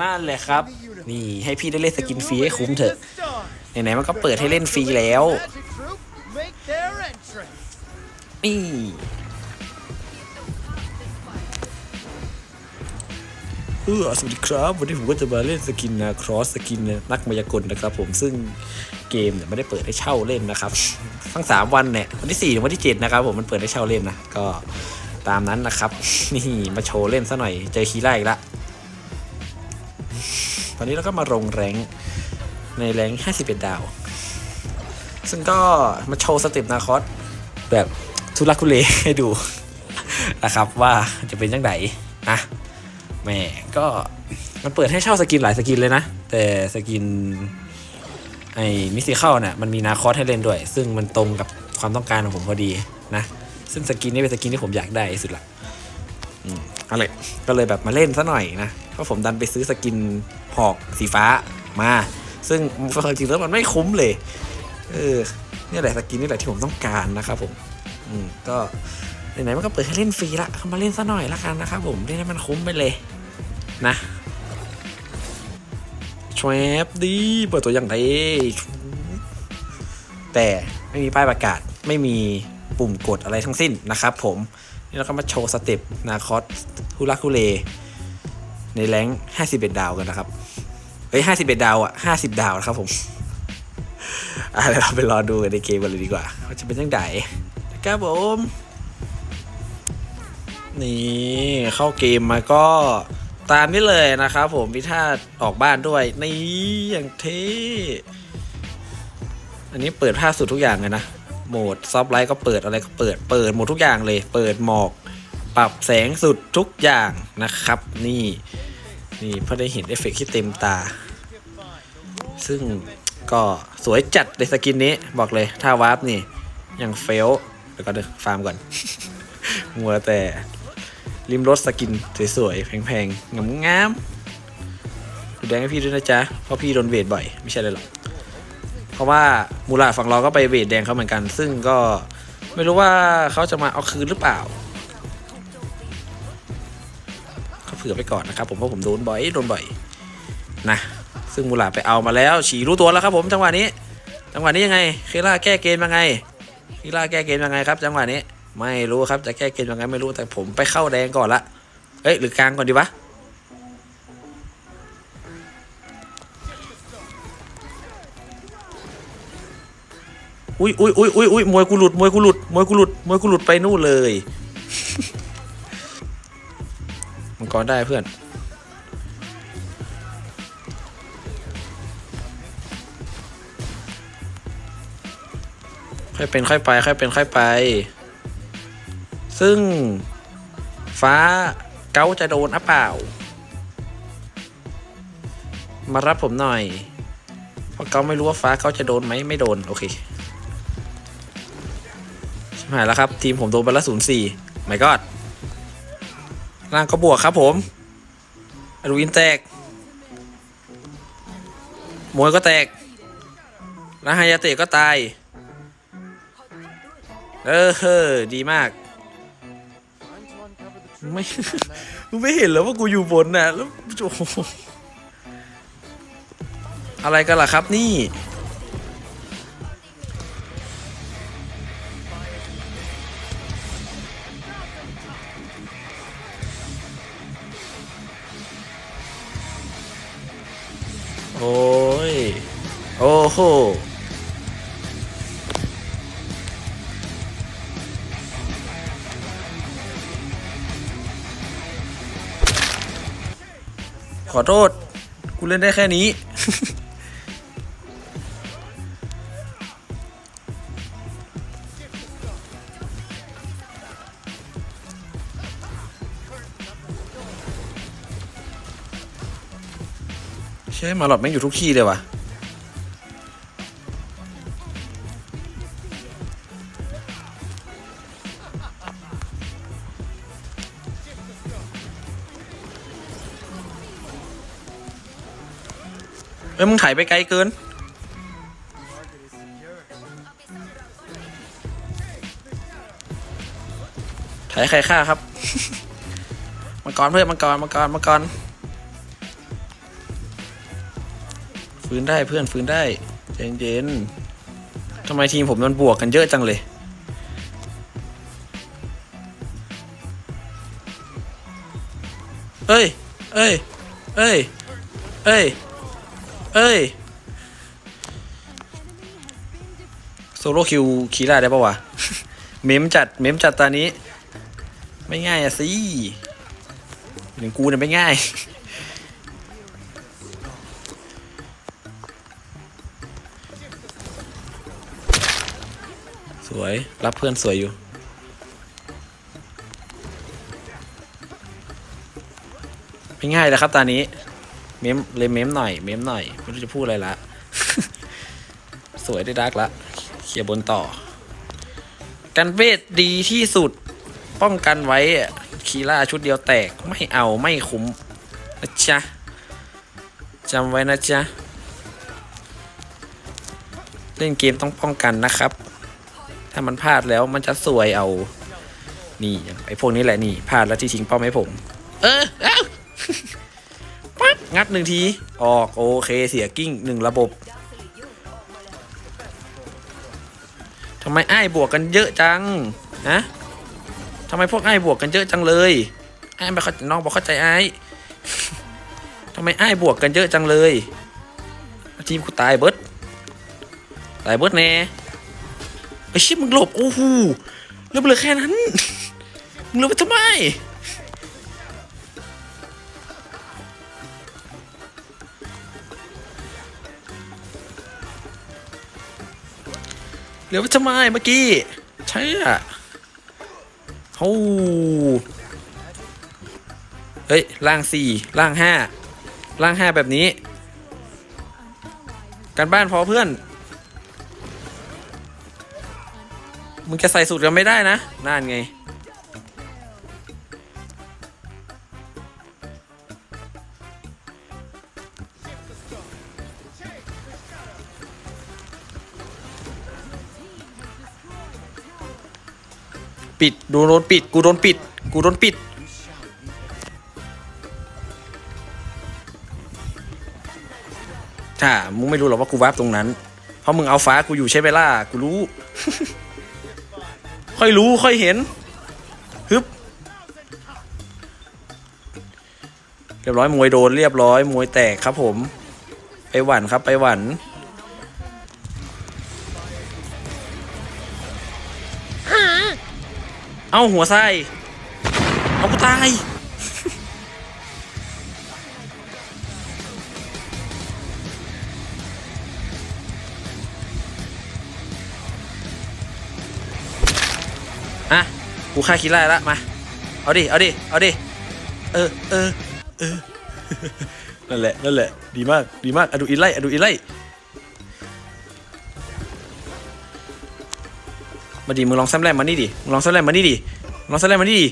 นั่นแหละครับ นี่ให้พี่ได้เล่นสกินฟรีให้คุ้มเถอะไหนๆมันก็เปิดให้เล่นฟรีแล้ว นี่เออสวัสดีครับ วันนี้ผมก็จะมาเล่นสกินนะครอสสกินนักมายากลนะครับผมซึ่งเกมเนี่ยไม่ได้เปิดให้เช่าเล่นนะครับ ทั้ง 3 วันเนี่ยวันที่ 4 ถึงวันที่ 7 นะครับผมมันเปิดให้เช่าเล่นนะ ก็ตามนั้นนะครับ นี่มาโชว์เล่นซะหน่อย เจอคีร่าอีกละ ตอนนี้เราก็มาลงแรงในแรง51 ดาว ซึ่งก็มาโชว์สเต็ปนาคอสแบบทุลักทุเลให้ดูนะครับว่าจะเป็นยังไงนะแหม่ก็มันเปิดให้เช่าสกินหลายสกินเลยนะ แต่สกินไอ้มิสซิเข้าเนี่ยมันมีนาคอสให้เล่นด้วย ซึ่งมันตรงกับความต้องการของผมพอดีนะ ซึ่งสกินนี้เป็นสกินที่ผมอยากได้ที่สุดละอืมอะไรก็เลยแบบมาเล่นซะหน่อยนะ เพราะผมดันไปซื้อสกินหอกสีฟ้ามา ซึ่งความจริงแล้วมันไม่คุ้มเลย เออเนี่ยแหละสกินนี่แหละที่ผมต้องการนะครับผม อืมก็ไหนๆมันก็เปิดให้เล่นฟรีละเข้ามาเล่นซะหน่อยละกันนะครับผมเล่นให้มันคุ้มไปเลย นะชวบดีเปิดตัวอย่างไรแต่ไม่มีป้ายประกาศไม่มีปุ่มกดอะไรทั้งสิ้นนะครับผม นี่เราก็มาโชว์สเต็ปนาคอสฮุลักฮูเล ในแรง51 ดาวกันนะครับ เฮ้ย51 ดาวอะ 50 ดาวนะครับผมอะเดี๋ยวเราไปรอดูกันในเกมกันเลยดีกว่าว่าจะเป็นยังไงนะครับผมนี่เข้าเกมมาก็ตามนี้เลยนะครับผมพิธาออกบ้านด้วยนี่อย่างเท่อันนี้เปิดภาพสุดทุกอย่างเลยนะโหมดซอฟไลท์ก็เปิดอะไรก็เปิดเปิดหมดทุกอย่างเลย เปิดหมอก ปรับแสงสุดทุกอย่างนะครับ นี่นี่เพื่อได้เห็นเอฟเฟกต์ที่เต็มตา ซึ่งก็สวยจัดในสกินนี้บอกเลยถ้าวาร์ปนี่ยังเฟลแล้วก็เดี๋ยวฟาร์มก่อน มัวแต่ริมรถสกินสวยๆแพงๆงามๆดูแดงให้พี่ด้วยนะจ๊ะ เพราะพี่โดนเวทบ่อย ไม่ใช่เลยหรอก เพราะว่ามูลาฝั่งเราก็ไปเวทแดงเขาเหมือนกัน ซึ่งก็ไม่รู้ว่าเขาจะมาเอาคืนหรือเปล่า ผื่อไปก่อนนะครับผมเพราะผมโดนบ่อยโดนบ่อยนะซึ่งมูลาไปเอามาแล้ว ฉีรู้ตัวแล้วครับผมจังหวะนี้ จังหวะนี้ยังไงเคล่าแก้เกมยังไงเคล่าแก้เกมยังไงครับ จังหวะนี้ไม่รู้ครับจะแก้เกมยังไงไม่รู้แต่ผมไปเข้าแดงก่อนละเอ้ยหรือกลางก่อนดีวะอุ้ยอุ้ยอุ้ยอุ้ยอุ้ยมวยกูหลุดมวยกูหลุดมวยกูหลุดมวยกูหลุดไปนู่นเลย กรได้เพื่อน ค่อยเป็นค่อยไปค่อยเป็นค่อยไป ซึ่งฟ้าเกาจะโดนหรือเปล่า มารับผมหน่อย เพราะเกาไม่รู้ว่าฟ้าเกาจะโดนไหมไม่โดน โอเคชิบหายแล้วครับ ทีมผมโดนไปละศูนย์สี่ไม่กอด ล่างก็บวกครับผมอลูอินแตกมวยก็แตกแล้วฮายาเตะก็ตาย เออเฮ้ดีมาก ไม่กูไม่เห็นแล้วว่ากูอยู่บนน่ะ แล้วโอ้อะไรกันล่ะครับนี่ โอ้ยโอ้โหขอโทษ กูเล่นได้แค่นี้ ใช่มาหลอดแม่งอยู่ทุกที่เลยว่ะเอ้ยมึงถ่ายไปไกลเกิน ถ่ายใครฆ่าครับ มังกรเพื่อนมังกรมังกรมังกร ฟื้นได้เพื่อนฟื้นได้ใจเย็นๆทำไมทีมผมมันบวกกันเยอะจังเลยเอ้ย เอ้ย เอ้ย เอ้ย เอ้ย โซโลคิวคีร่าได้ปะวะ เมมจัด เมมจัดตอนนี้ ไม่ง่ายอะสิหนึ่งกูเนี่ยไม่ง่าย วย รับเพื่อนสวยอยู่ ไม่ง่ายแล้วครับตอนนี้ เมมเลยเมมหน่อย เมมหน่อย ไม่รู้จะพูดอะไรละ สวยได้ดักละ เคลียร์บนต่อ กันเวทดีที่สุด ป้องกันไว้ คีล่าชุดเดียวแตก ไม่เอาไม่คุ้มนะจ๊ะจำไว้นะจ๊ะ เล่นเกมต้องป้องกันนะครับ ถ้ามันพลาดแล้วมันจะสวยเอา นี่ไอ้พวกนี้แหละนี่พลาดแล้วที่ทิ้งป้าให้ผม เออเอ้าปั๊บงัดหนึ่งที ออกโอเคเสียกิ้งหนึ่งระบบทำไมไอ้บวกกันเยอะจังฮะทำไมพวกไอ้บวกกันเยอะจังเลยไอ้ไม่เข้าน้องบอกเข้าใจไอ้ทำไมไอ้บวกกันเยอะจังเลย ทีมกูตายเบิร์ดตายเบิร์ดแน่ ไอ้ชิบมึงหลบโอ้โหเลือเหลือแค่นั้น มึงเหลือไปทำไมเหลือไว้ทำไมเมื่อกี้ใช่อะโอ้เฮ้ยล่างสี่ล่างห้าล่างห้าแบบนี้ การบ้านพอเพื่อน มึงจะใส่สูตรกันไม่ได้นะนั่นไง ปิดดูโดนปิด กูโดนปิด กูโดนปิดถ้ามึงไม่รู้หรอกว่ากูวาร์ปตรงนั้น เพราะมึงเอาฟ้ากูอยู่ใช่ไหมล่ะ กูรู้ ค่อยรู้ค่อยเห็นฮึบเรียบร้อยมวยโดนเรียบร้อยมวยแตกครับผม ไปหวันครับไปหวันเอาหัวไส้เอากูตาย กูฆ่าคิดไล่ละมา เอาดิ เอาดิ เอาดิ เออ เออ เออ นั่นแหละ นั่นแหละ ดีมาก ดีมากอะดูอินไล่อะดูอินไล่ มาดิ มึงลองซ้ำแรมมานี่ดิ มึงลองซ้ำแรมมานี่ดิ ลองซ้ำแรมมานี่ดิ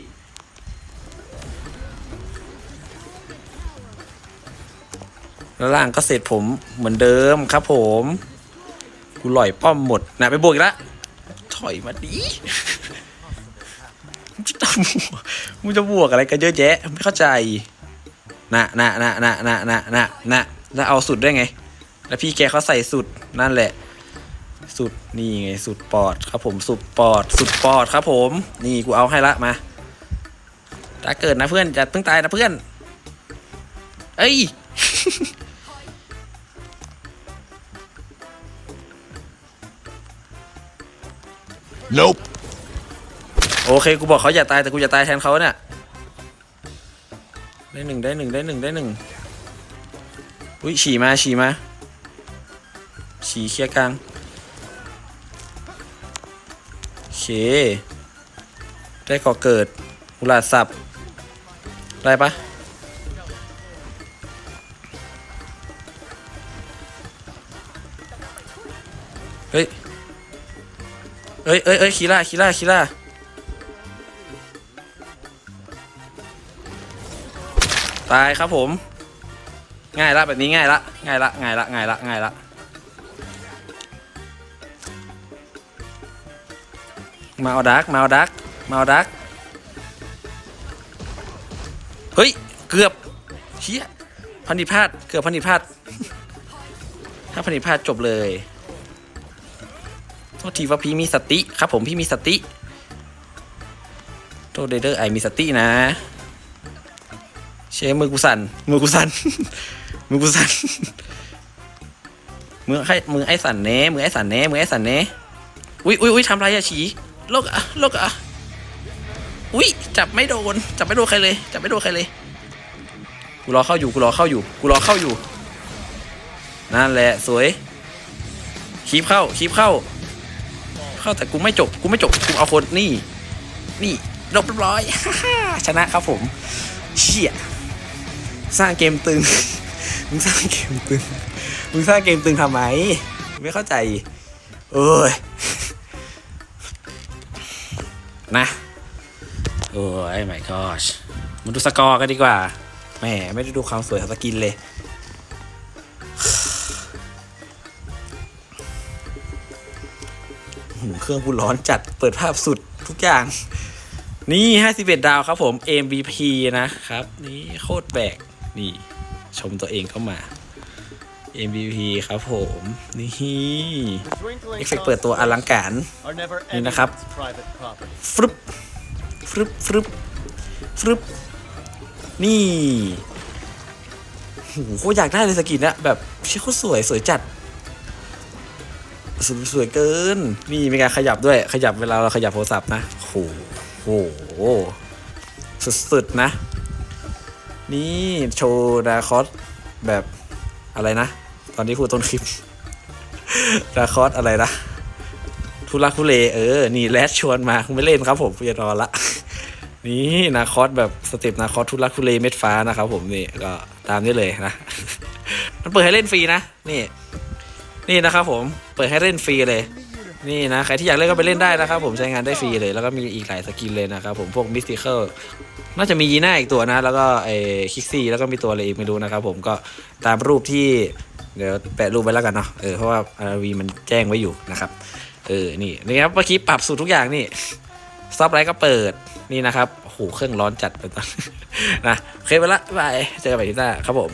แล้วล่างก็เสร็จผมเหมือนเดิมครับผม กูหล่อยป้อมหมดนะไปบวกอีกล้วถอยมาดิ มึงจะตำหัวมึงจะบวกอะไรกันเยอะแยะ ไม่เข้าใจนะนะนะนะนะนะนะนะแล้วเอาสุดได้ไง แล้วพี่แกเขาใส่สุดนั่นแหละ สุดนี่ไง สุดปอดครับผมสุดปอด สุดปอดครับผม นี่กูเอาให้ละมาถ้าเกิดนะเพื่อนจะเพิ่งตายนะเพื่อน เอ้ย Nope. โอเคกูบอกเขาอย่าตายแต่กูจะตายแทนเขาเนี่ยได้หนึ่งได้หนึ่งได้หนึ่งได้หนึ่งอุ้ยฉี่มาฉี่มาฉี่เคลียร์กลางโอเค ได้ก่อเกิดกุหลาบสับได้ปะเฮ้ยเอ้ยเอ้ยเอ้ยคีล่าคีล่าคีล่า ตายครับผม ง่ายละแบบนี้ง่ายละง่ายละง่ายละง่ายละง่ายละมาเอาดักมาเอาดักมาเอาดักเฮ้ย เกือบเชี่ยพันธิพลาดเกือบพันธิพลาดถ้าผลิพลาดจบเลยโทษทีว่าพี่มีสติครับผมพี่มีสติโทษเดเดอร์ไอมีสตินะ ชฟมือกูสั่น มือกูสั่น มือกูสั่น มือไอ้มือไอ้สั่นเน่มือไอ้สั่นเน่มือไอ้สั่นเน่อุ้ยอุ้ยอุ้ยทำไรอะฉีโลกอะโลกอะอุ้ยจับไม่โดน จับไม่โดนใครเลย จับไม่โดนใครเลย กูรอเข้าอยู่ กูรอเข้าอยู่ กูรอเข้าอยู่ นั่นแหละ สวย คีบเข้า คีบเข้า เข้าแต่กูไม่จบ กูไม่จบ กูเอาคนนี่ นี่จบเรียบร้อย ชนะครับผม เชี่ย สร้างเกมตึง มึงสร้างเกมตึง มึงสร้างเกมตึงทำไม ไม่เข้าใจ เอ้ย นะ โอ้ย my gosh มาดูสกอร์กันดีกว่า แหม ไม่ได้ดูความสวยของสกินเลยหูเครื่องกูร้อนจัดเปิดภาพสุดทุกอย่าง นี่ 51 ดาวครับผม MVP นะครับ นี่โคตรแบก นี่ชมตัวเองเข้ามา MVP ครับผม นี่เอฟเฟกต์เปิดตัวอลังการ นี่นะครับฟรึบฟรึบฟรึบฟรึบนี่โหโคตรอยากได้เลยสกินนะแบบเชี่ยโคตรสวยสวยจัดสวยสวยเกิน นี่มีการขยับด้วยขยับเวลาเราขยับโทรศัพท์นะโหโหสุดๆนะ นี่โชว์ดาคอสแบบอะไรนะ ตอนนี้พูดต้นคลิป ดาคอสอะไรนะ ทุลักทุเลเออ นี่แรดชวนมาคงไม่เล่นครับผมจะรอละ นี่นาคอสแบบสเต็ปนาคอสทุลักทุเลเม็ดฟ้านะครับผมนี่ก็ตามนี้เลยนะ มันเปิดให้เล่นฟรีนะ นี่ นี่นะครับผม เปิดให้เล่นฟรีเลย นี่นะใครที่อยากเล่นก็ไปเล่นได้นะครับผมใช้งานได้ฟรีเลย แล้วก็มีอีกหลายสกินเลยนะครับผมพวกมิสติเคิลน่าจะมียีน่าอีกตัวนะ แล้วก็ไอ้คิกซี่แล้วก็มีตัวอะไรอีกไม่รู้นะครับผมก็ตามรูปที่เดี๋ยวแปะรูปไว้แล้วกันเนาะเออเพราะว่าอาวีมันแจ้งไว้อยู่นะครับเออนี่นี่ครับเมื่อกี้ปรับสูตรทุกอย่างนี่ซับไลท์ก็เปิดนี่นะครับโอ้โหเครื่องร้อนจัดไปตอนนะโอเคไปละบายเจอกันใหม่ที่หน้าครับผม